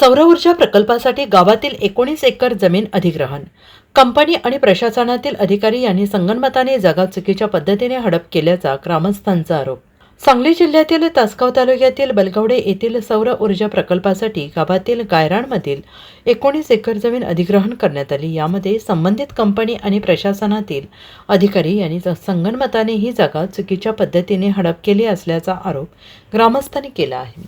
सौरऊर्जा प्रकल्पासाठी गावातील एकोणीस एकर जमीन अधिग्रहण. कंपनी आणि प्रशासनातील अधिकारी यांनी संगनमताने जागा चुकीच्या पद्धतीने हडप केल्याचा ग्रामस्थांचा आरोप. सांगली जिल्ह्यातील तासगाव तालुक्यातील बलगवडे येथील सौर ऊर्जा प्रकल्पासाठी गावातील गायराणमधील एकोणीस एकर जमीन अधिग्रहण करण्यात आली. यामध्ये संबंधित कंपनी आणि प्रशासनातील अधिकारी यांनी संगनमताने ही जागा चुकीच्या पद्धतीने हडप केली असल्याचा आरोप ग्रामस्थांनी केला आहे.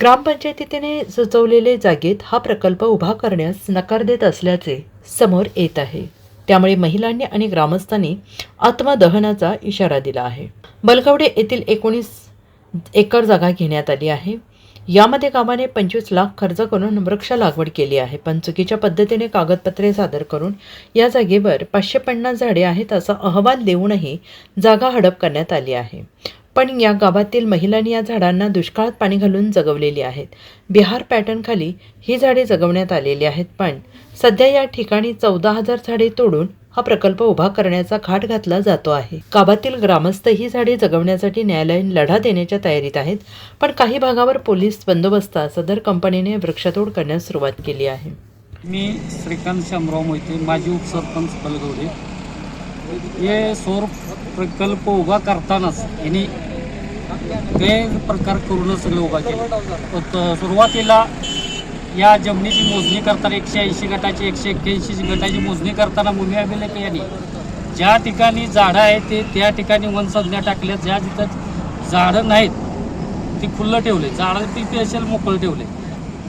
ग्रामपंचायतीने सुचवलेले जागेत हा प्रकल्प उभा करण्यास नकार देत असल्याचे समोर येत आहे. त्यामुळे महिलांनी आणि ग्रामस्थांनी आत्मदहनाचा इशारा दिला आहे. बलकवडे येथील एकोणीस एकर जागा घेण्यात आली आहे. यामध्ये गावाने पंचवीस लाख खर्च करून वृक्ष लागवड केली आहे. पण चुकीच्या पद्धतीने कागदपत्रे सादर करून या जागेवर पाचशे पन्नास झाडे आहेत असा अहवाल देऊनही जागा हडप करण्यात आली आहे. पण या गावातील महिलांनी या झाडांना दुष्काळात पाणी घालून जगवलेली आहेत. बिहार पॅटर्नखाली ही झाडे जगवण्यात आलेली आहेत पण सध्या या ठिकाणी चौदा हजार झाडे तोडून हा प्रकल्प उभा करण्याचा घाट घातला जातो आहे. गावातील ग्रामस्थ ही झाडे जगवण्यासाठी न्यायालयीन लढा देण्याच्या तयारीत आहेत पण काही भागावर पोलीस बंदोबस्तात सदर कंपनीने वृक्षतोड करण्यास सुरुवात केली आहे. मी श्रीकांत शामराव मोहिते माजी उपसरपंच पलगवडे. हे सौर प्रकल्प उभा करतानाच यांनी गैरप्रकार करूनच सगळे उभा केले. सुरुवातीला या जमिनीची मोजणी करताना एकशे ऐंशी गटाची एकशे एक्क्याऐंशी गटाची मोजणी करताना भूमी अभिलेख यांनी ज्या ठिकाणी झाडं आहेत ते त्या ठिकाणी वनसंज्ञा टाकल्या. ज्या तिथं झाडं नाहीत ती खुल्लं ठेवले. झाडं ती असेल मोकळं ठेवले.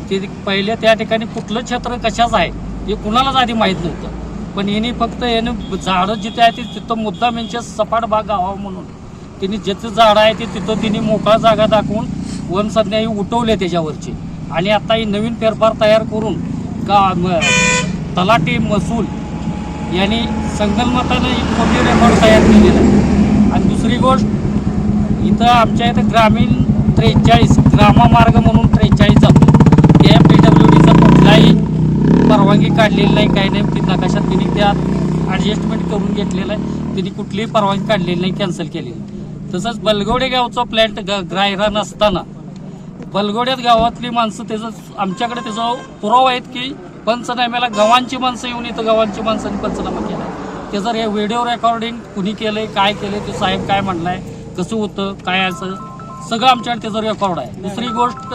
ते पहिले त्या ठिकाणी कुठलं क्षेत्र कशाचं आहे हे कुणालाच आधी माहीत नव्हतं. पण यांनी फक्त यानं झाडं जिथे आहे तिथं मुद्दाम म्हणजे सपाट भाग गावा म्हणून. त्यांनी जिथं झाडं आहे ते तिथं त्यांनी मोकळा जागा दाखवून वनसंज्ञा ही उठवले त्याच्यावरची. आणि आता ही नवीन फेरफार तयार करून का म- तलाठी महसूल यांनी संगनमतानं एक मोठी रेकॉर्ड तयार केलेला आहे. आणि दुसरी गोष्ट इथं आमच्या इथं ग्रामीण त्रेचाळीस ग्राममार्ग म्हणून त्रेचाळीस जातो. त्या पी डब्ल्यू डीचा कुठलाही परवानगी काढलेली नाही काही नाही. ती नकाशात त्यांनी त्यात ॲडजस्टमेंट करून घेतलेलं आहे. त्यांनी कुठलीही परवानगी काढलेली नाही कॅन्सल केलेली. तसंच बलगोडे गावचा प्लॅन्ट ग ग्राहिरा नसताना बलगोड्यात गावातली माणसं त्याचं आमच्याकडे त्याचा पुरावा आहेत की पंचनाम्याला गव्हांची माणसं येऊन इथं गव्हांची माणसांनी पंचनामा केला त्याचं हे व्हिडिओ रेकॉर्डिंग कुणी केलंय काय केलंय ते साहेब काय म्हणलाय कसं होतं काय असं सगळं आमच्याकडे त्याचं रेकॉर्ड आहे. दुसरी गोष्ट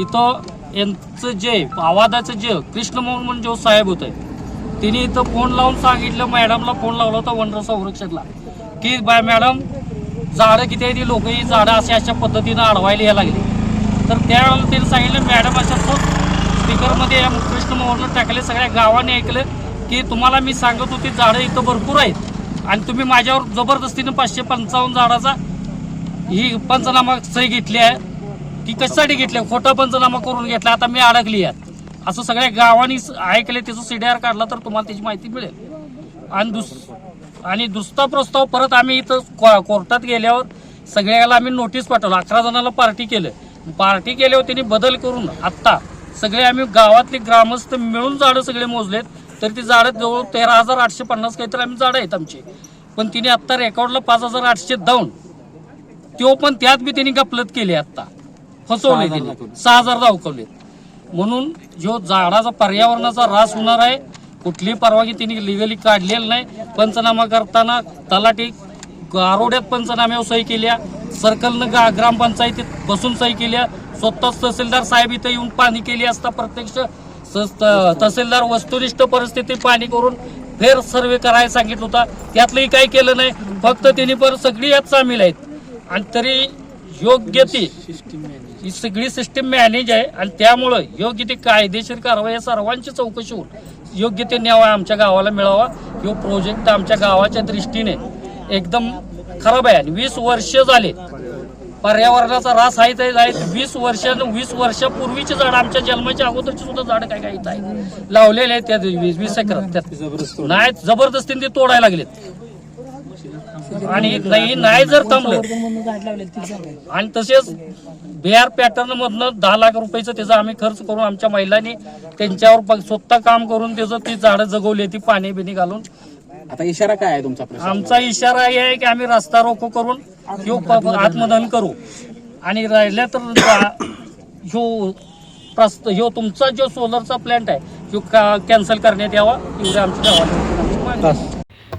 इथं यांचं जे आवाजाचं जे कृष्णमोहन म्हणून जो साहेब होते तिने इथं फोन लावून सांगितलं मॅडमला फोन लावला होता वन संरक्षकला की बाय मॅडम झाडं किती आहे ती लोक ही झाडं अशा अशा पद्धतीनं अडवायला यायला लागली. तर त्यावेळेला त्यांनी सांगितलं मॅडम अशा तो स्पीकरमध्ये या कृष्ण मोहनला टाकले सगळ्या गावाने ऐकलं की तुम्हाला मी सांगत होती झाडं इथं भरपूर आहेत आणि तुम्ही माझ्यावर जबरदस्तीनं पाचशे पंचावन्न झाडाचा ही पंचनामा सही घेतली आहे ती कशासाठी घेतली आहे? खोटा पंचनामा करून घेतला आता मी अडकली आहे. असं सगळ्या गावांनी ऐकले त्याचं सीडीआर काढला तर तुम्हाला त्याची माहिती मिळेल. आणि दुस आणि दुसरा प्रस्ताव परत आम्ही इथं को- कोर्टात गेल्यावर सगळ्याला आम्ही नोटीस पाठवलं. अकरा जणांना पार्टी केलं. पार्टी केल्यावर त्यांनी बदल करून आत्ता सगळे आम्ही गावातले ग्रामस्थ मिळून झाडं सगळे मोजलेत तर ती झाडं जवळ तेरा हजार आठशे पन्नास काहीतरी आम्ही झाडं आहेत आमची. पण तिने आत्ता रेकॉर्डला पाच हजार आठशे जाऊन तो पण त्यात बी त्यांनी गपलत केली आत्ता. फसवले त्यांनी सहा हजार दाखवलेत म्हणून जो झाडाचा पर्यावरणाचा ऱ्हास होणार आहे कुठलीही परवानगी त्यांनी लिगली काढलेली नाही. पंचनामा करताना तलाठी आरोड्यात पंचनाम्यावर सही केल्या. सर्कलनं गा ग्रामपंचायतीत बसून सही केल्या. स्वतःच तहसीलदार साहेब इथं येऊन पाणी केली असता प्रत्यक्ष तहसीलदार वस्तुनिष्ठ परिस्थिती पाणी करून फेर सर्वे करायला सांगितलं होता. त्यातलंही काही केलं नाही. फक्त त्यांनी पण सगळी यात सामील आहेत. आणि तरी योग्य ती ही सगळी सिस्टीम मॅनेज आहे. आणि त्यामुळं योग्य ती कायदेशीर कारवाई सर्वांची चौकशी होऊन योग्य ते न्यावा आमच्या गावाला मिळावा. ह्यो प्रोजेक्ट आमच्या गावाच्या दृष्टीने एकदम खराब आहे. आणि वीस वर्ष झाले. पर्यावरणाचा रास आहे ते आहेत वीस वर्ष वीस वर्षापूर्वीची झाडं आमच्या जन्माच्या अगोदरची सुद्धा झाडं काय काय लावलेले आहेत त्या वीस वीस एकरात. त्यात नाही जबरदस्तीने ते तोडायला लागलेत. आणि नाही नाही जर थांबलं. आणि तसेच बिहार पॅटर्न मधनं दहा लाख रुपयाचं त्याचा आम्ही खर्च करून आमच्या महिलांनी त्यांच्यावर स्वतः काम करून त्याचं ती झाडं जगवली ती पाणी बिणी घालून. आता इशारा काय आहे तुमचा प्रश्न? आमचा इशारा हे आहे की आम्ही रस्ता रोको करून ह्यो आत्मदहन करू. आणि राहिल्या तर जा- ह्यो प्रस्त ह्यो तुमचा जो सोलरचा प्लॅन्ट आहे तो कॅन्सल करण्यात यावा एवढी आमची गावाला.